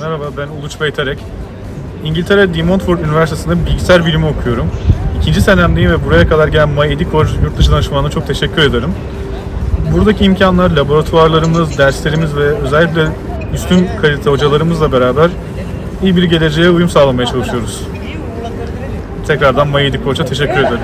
Merhaba ben Uluç Beyterek. İngiltere De Montfort Üniversitesi'nde bilgisayar bilimi okuyorum. İkinci senemdeyim ve buraya kadar gelen MyEdicor yurt dışı danışmanına çok teşekkür ederim. Buradaki imkanlar, laboratuvarlarımız, derslerimiz ve özellikle üstün kalite hocalarımızla beraber iyi bir geleceğe uyum sağlamaya çalışıyoruz. Tekrardan MyEdicor'a teşekkür ederim.